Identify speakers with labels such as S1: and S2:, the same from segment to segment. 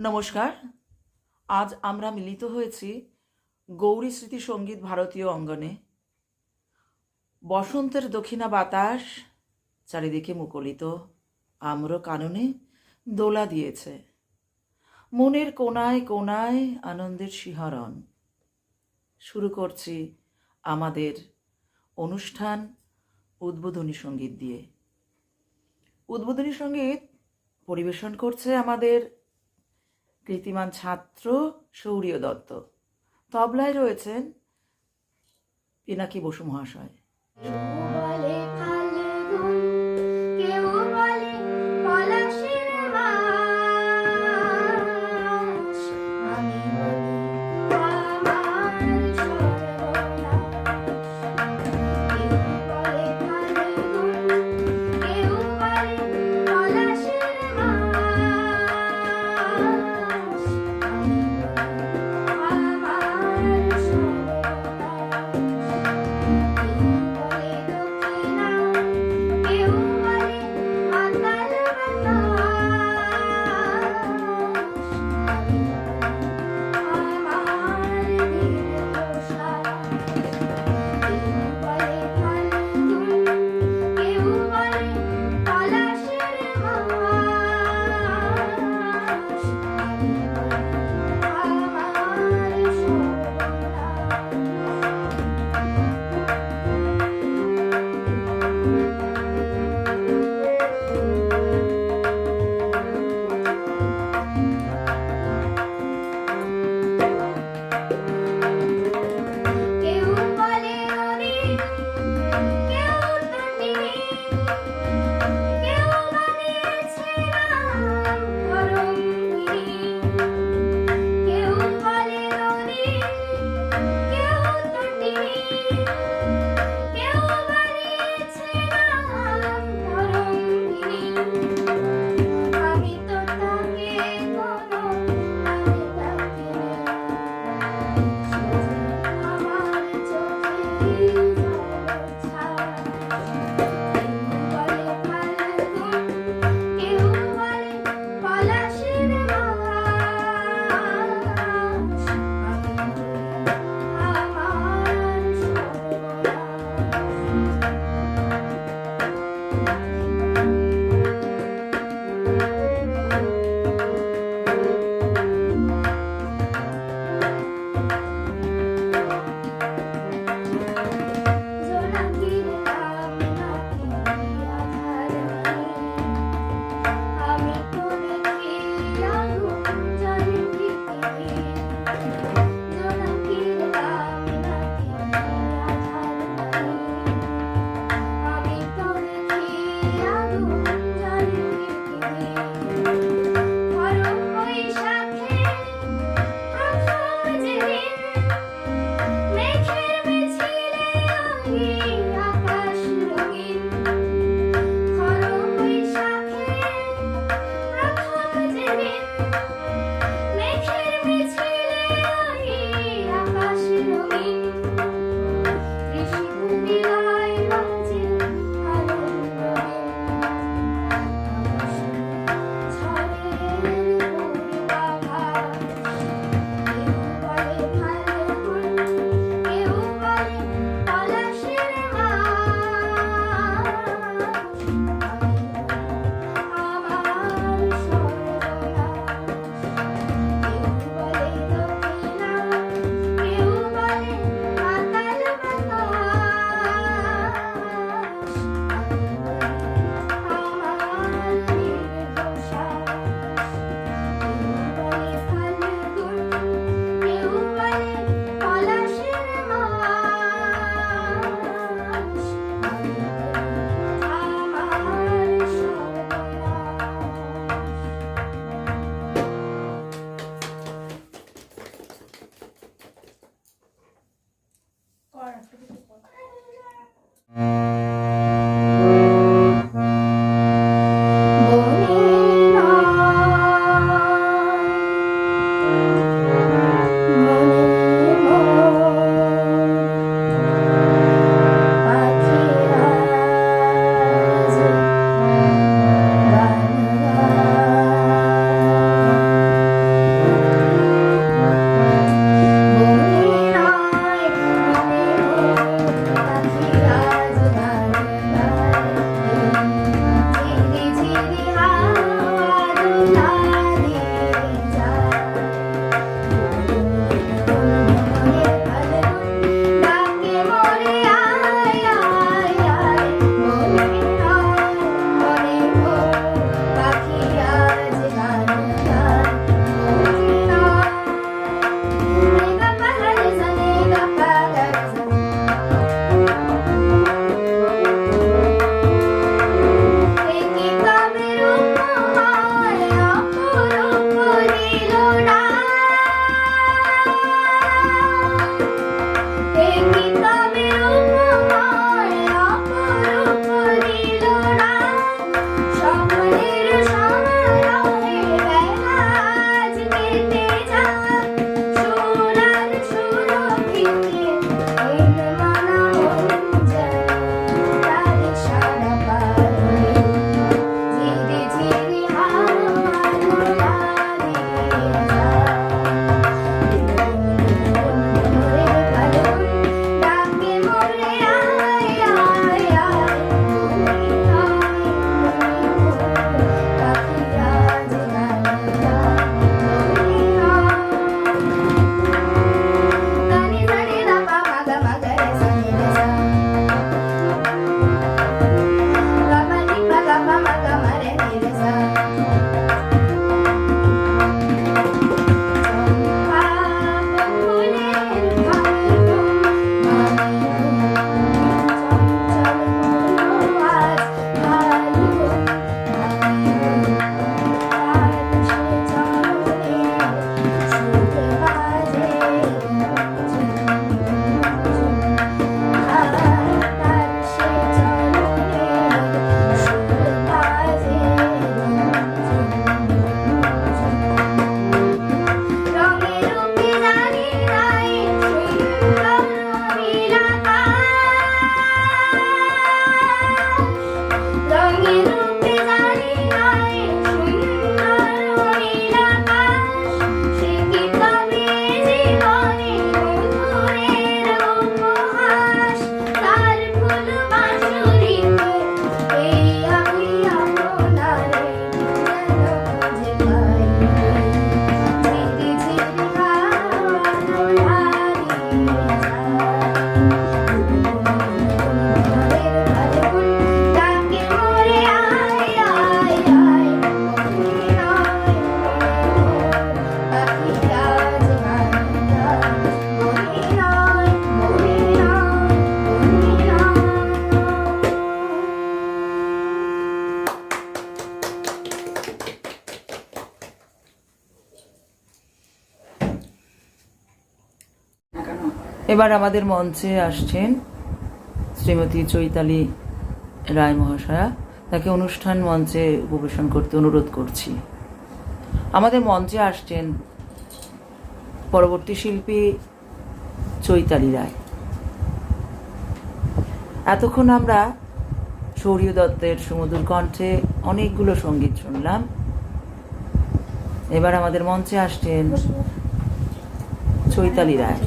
S1: নমস্কার। আজ আমরা মিলিত হয়েছি গৌরী স্মৃতি সংগীত ভারতীয় অঙ্গনে। বসন্তের দক্ষিণা বাতাস চারিদিকে মুকলিত, আম্র কাননে দোলা দিয়েছে। মনের কোনায় কোনায় আনন্দের শিহরণ। শুরু করছি আমাদের অনুষ্ঠান উদ্বোধনী সংগীত দিয়ে। উদ্বোধনী সংগীত পরিবেশন করছে আমাদের কীর্তিমান ছাত্র সৌরীয় দত্ত। তবলায় রয়েছেন পিনাকি বসু মহাশয়।
S2: এবার আমাদের মঞ্চে আসছেন শ্রীমতী চৈতালি রায় মহাশয়া। তাকে অনুষ্ঠান মঞ্চে উপবেশন করতে অনুরোধ করছি। আমাদের মঞ্চে আসছেন পরবর্তী শিল্পী চৈতালি রায়। এতক্ষণ আমরা শৌরীয় দত্তের সুমধুর কণ্ঠে অনেকগুলো সংগীত শুনলাম। এবার আমাদের মঞ্চে আসছেন চৈতালি রায়।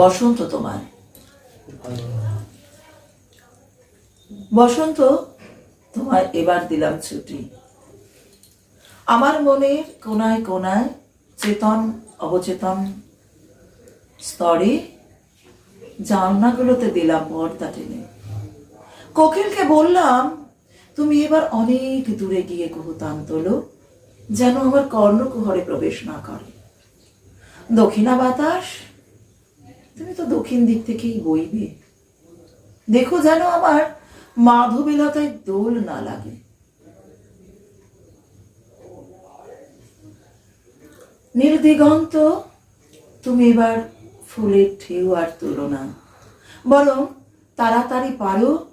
S3: বসন্ত তোমার। বসন্ত তোমার এবার দিলাম ছুটি। আমার মনের কোনায় কোনায় চেতন, অবচেতন স্তরে জানলাগুলোতে দিলাম পর্দা টেনে। কোকিলকে বললাম, তুমি এবার অনেক দূরে গিয়ে কুহুতান তোলো, যেন আমার কর্ণকুহরে প্রবেশ না করে। দক্ষিণা বাতাস তুমি তো দক্ষিণ দিক থেকেই বইবে। দেখো যেন আমার মাধবীলতায় দোল না লাগে। নীল দিগন্ত, তুমি এবার ফুলের ঢেউ আর তুলো না। বরং তাড়াতাড়ি পারো,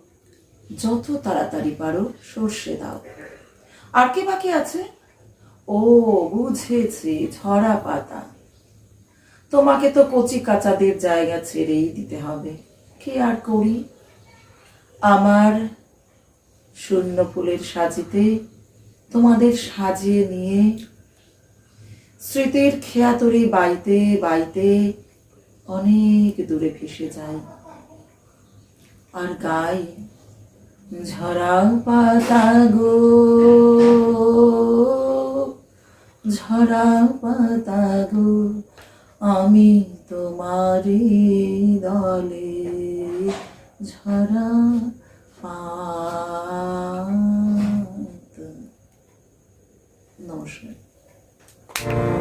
S3: যত তাড়াতাড়ি পারো সর্ষে দাও। আর কি বাকি আছে? ও, বুঝেছি ঝরা পাতা। তোমাকে তো কচি কাচাদের জায়গা ছেড়েই দিতে হবে। কি আর করি? আমার শূন্য ফুলের সাজিতে তোমাদের সাজিয়ে নিয়ে স্মৃতির খেয়াতরি বাইতে বাইতে অনেক দূরে ভেসে যাই। আর গাই ঝরা পাতা গো ঝরা পাতা গো। আমি তোমারে দলে ঝরা নমস্কার।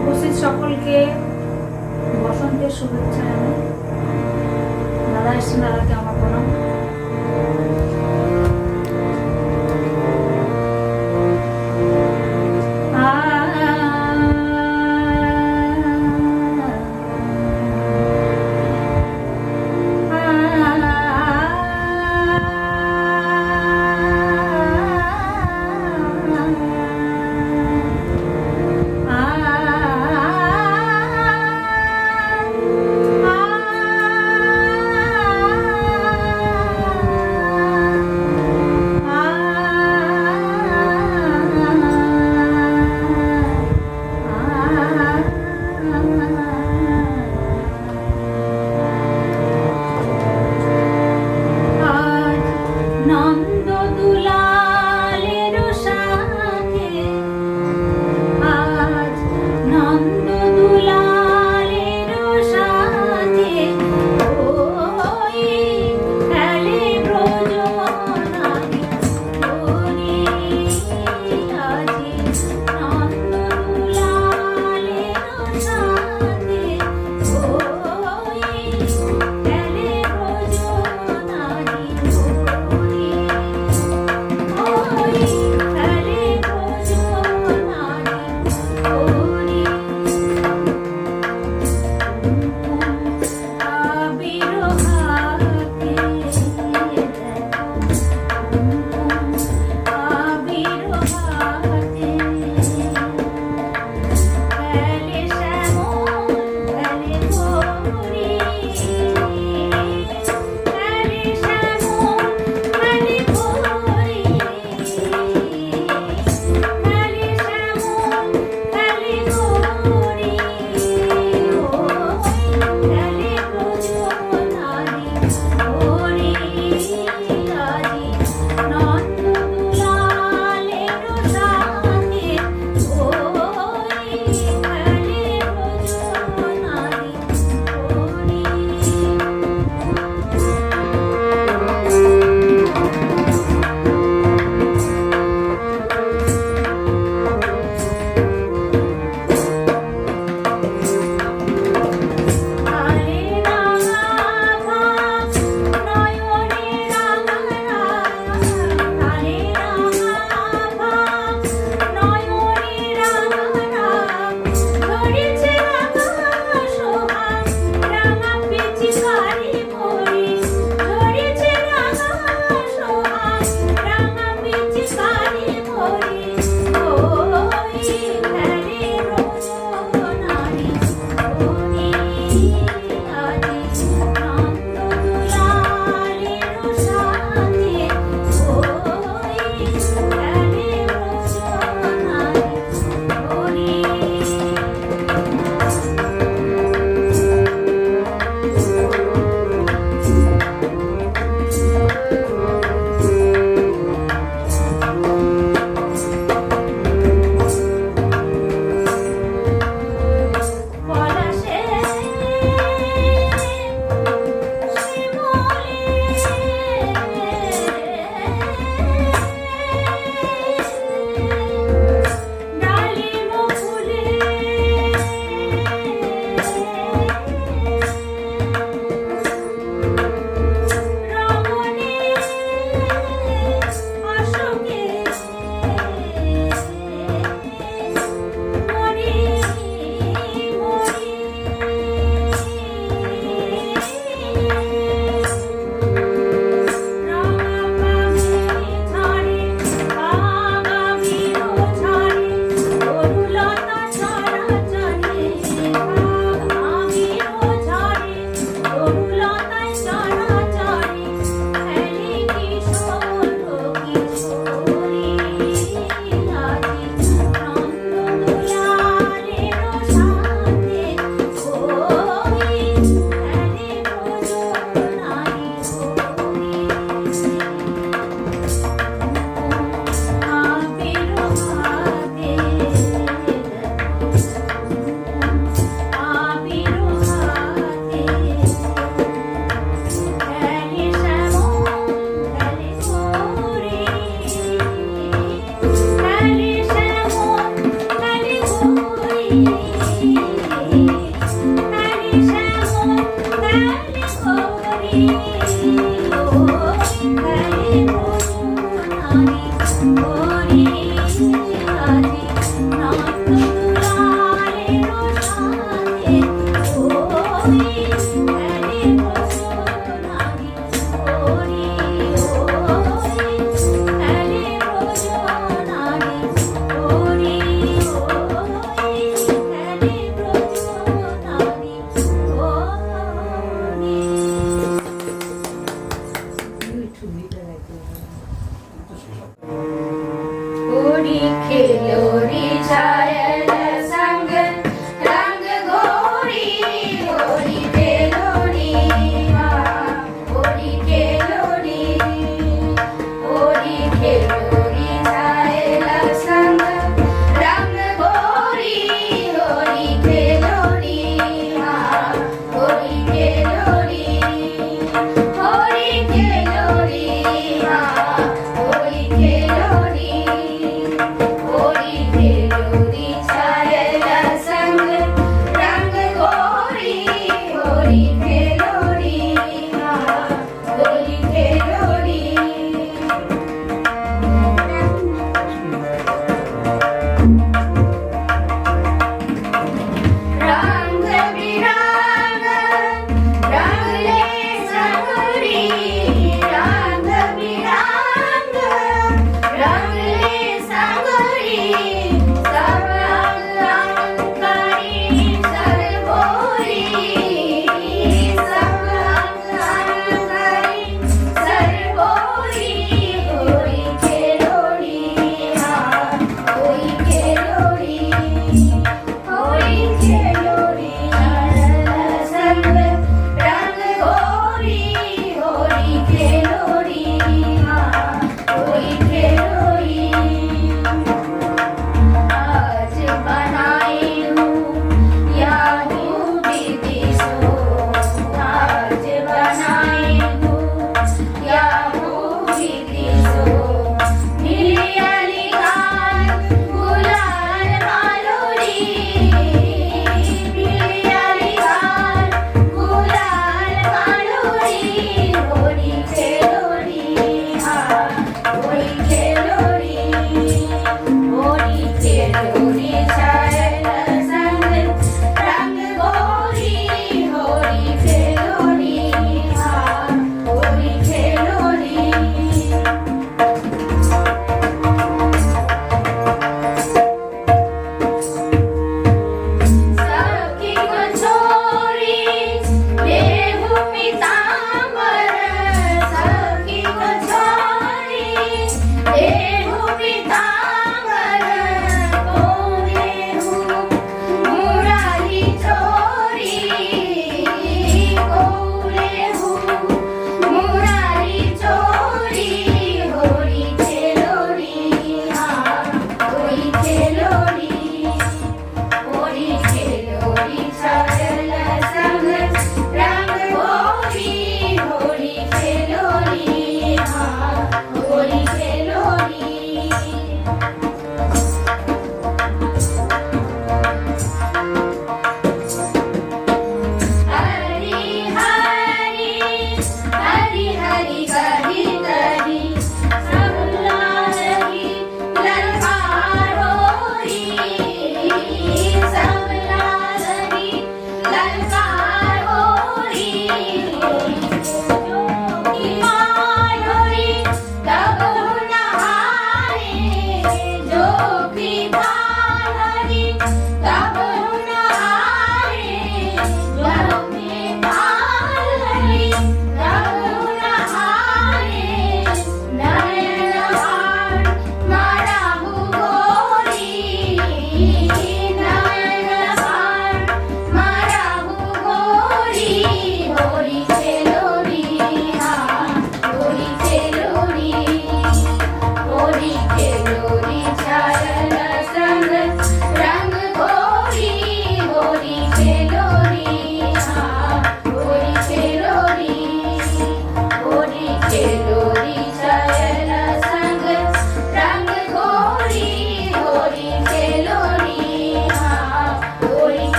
S4: উপস্থিত সকলকে বসন্তের শুভেচ্ছা দাদা এসছেন দাদাকে আমার প্রণাম।